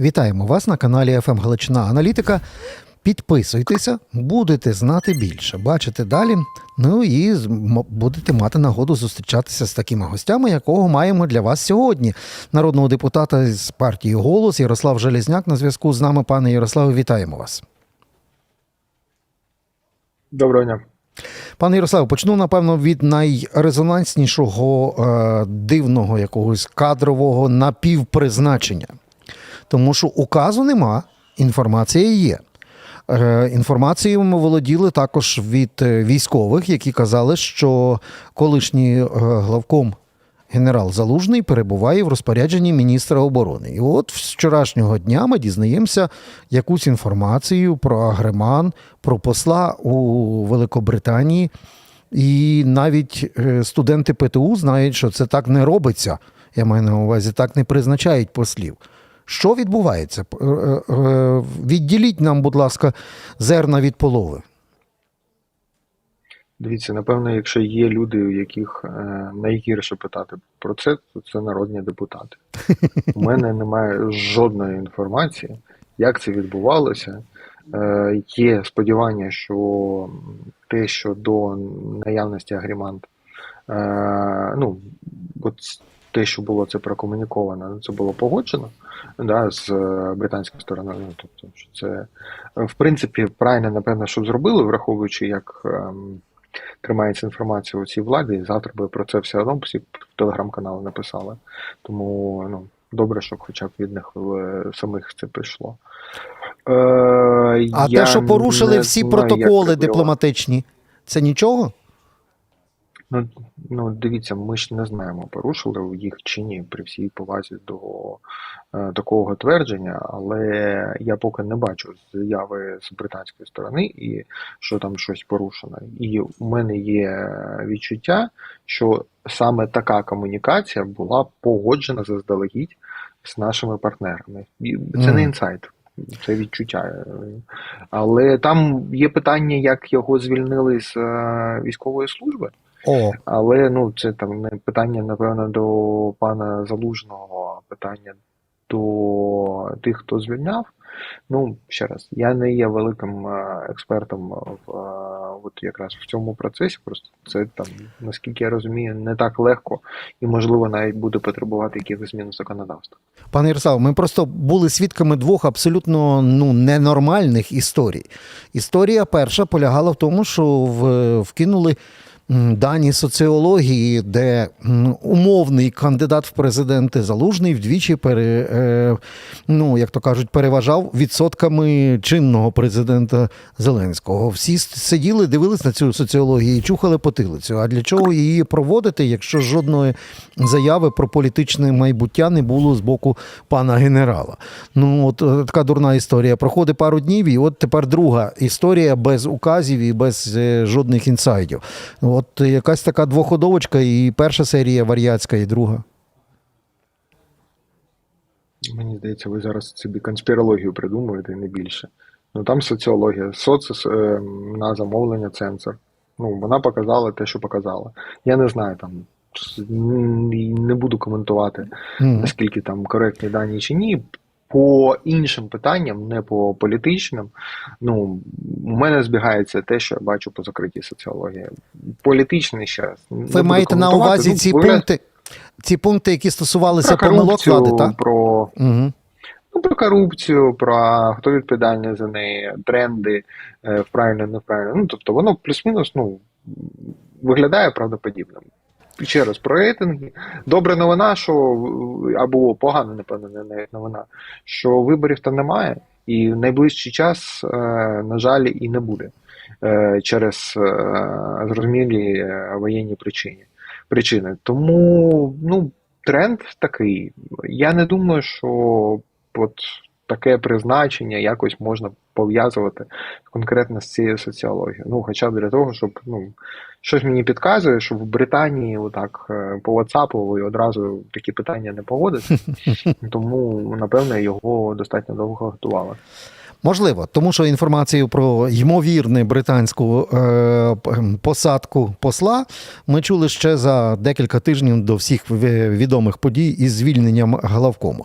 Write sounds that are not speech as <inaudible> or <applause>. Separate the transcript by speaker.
Speaker 1: Вітаємо вас на каналі «ФМ Галичина Аналітика. Підписуйтеся, будете знати більше, бачите далі. Ну і будете мати нагоду зустрічатися з такими гостями, якого маємо для вас сьогодні. Народного депутата з партії Голос Ярослав Железняк на зв'язку з нами. Пане Ярославе, вітаємо вас.
Speaker 2: Доброго дня.
Speaker 1: Пане Ярославе, почну напевно від найрезонанснішого е, дивного якогось кадрового напівпризначення. Тому що указу нема, інформація є. Е, Інформацією ми володіли також від е, військових, які казали, що колишній е, главком генерал Залужний перебуває в розпорядженні міністра оборони. І от з вчорашнього дня ми дізнаємося якусь інформацію про Агреман, про посла у Великобританії. І навіть студенти ПТУ знають, що це так не робиться. Я маю на увазі, так не призначають послів. Що відбувається? П- е, е, Відділіть нам, будь ласка, зерна від полови.
Speaker 2: Дивіться, напевно, якщо є люди, у яких е, найгірше питати про це, то це народні депутати. У мене <laughs> немає жодної інформації, як це відбувалося. Е, є сподівання, що те, що до наявності агрімант, е, ну, от те, що було це прокомуніковано, це було погоджено да, з е, британською стороною. Ну, тобто, що це в принципі правильно, напевно, що зробили, враховуючи, як. ем, тримається інформація у цій владі, і завтра би про це все одно всі в телеграм-канали написали. Тому ну, добре, щоб хоча б від них е, самих це прийшло. Е,
Speaker 1: А
Speaker 2: я
Speaker 1: те, що порушили всі
Speaker 2: знаю,
Speaker 1: протоколи дипломатичні, це нічого?
Speaker 2: Ну, ну, дивіться, ми ж не знаємо, порушили їх чи ні при всій повазі до е, такого твердження, але я поки не бачу заяви з британської сторони і що там щось порушено. І у мене є відчуття, що саме така комунікація була погоджена заздалегідь з нашими партнерами. І це не інсайт. Це відчуття. Але там є питання, як його звільнили з е, військової служби.
Speaker 1: О,
Speaker 2: Але ну це там не питання, напевно, до пана Залужного, а питання до тих, хто звільняв. Ну, ще раз, я не є великим е, експертом в е, от якраз в цьому процесі. Просто це там, наскільки я розумію, не так легко і можливо навіть буде потребувати якихось змін законодавства.
Speaker 1: Пане Ярославе, ми просто були свідками двох абсолютно ну, ненормальних історій. Історія перша полягала в тому, що в, вкинули дані соціології, де умовний кандидат в президенти Залужний вдвічі пере, е, ну, як то кажуть, переважав відсотками чинного президента Зеленського. Всі сиділи, дивились на цю соціологію і чухали потилицю. А для чого її проводити, якщо жодної заяви про політичне майбуття не було з боку пана генерала? Ну, от е, така дурна історія. Проходить пару днів, і от тепер друга історія без указів і без е, жодних інсайдів. От якась така двоходовочка, і перша серія варіатська, і друга.
Speaker 2: Мені здається, ви зараз собі конспірологію придумуєте і не більше. Ну там соціологія, соц е, на замовлення цензор. Ну, вона показала те, що показала. Я не знаю там. Не буду коментувати,
Speaker 1: Мгм.
Speaker 2: наскільки там коректні дані чи ні. По іншим питанням, не по політичним, ну у мене збігається те, що я бачу по закритій соціології. Політичний ще раз.
Speaker 1: Ви маєте на увазі
Speaker 2: Ну,
Speaker 1: ці
Speaker 2: виглядає-
Speaker 1: пункти, ці пункти, які стосувалися
Speaker 2: про
Speaker 1: помилок влади, так?
Speaker 2: про
Speaker 1: Угу.
Speaker 2: Ну, про корупцію, про хто відповідальний за неї, тренди, е, вправильно, неправильно. Ну, тобто воно плюс-мінус ну, виглядає правдоподібним. Ще раз про рейтинги. Добра новина, що або погана, напевно, навіть новина, що виборів там немає, і в найближчий час, е, на жаль, і не буде е, через е, зрозумілі воєнні причини. причини. Тому ну, тренд такий. Я не думаю, що от таке призначення якось можна пов'язувати конкретно з цією соціологією. Ну, хоча б для того, щоб ну, щось мені підказує, що в Британії отак е, по WhatsApp одразу такі питання не поводите, <laughs> тому напевно його достатньо довго готували.
Speaker 1: Можливо, тому що інформацію про ймовірну британську е, посадку посла ми чули ще за декілька тижнів до всіх відомих подій із звільненням главкому.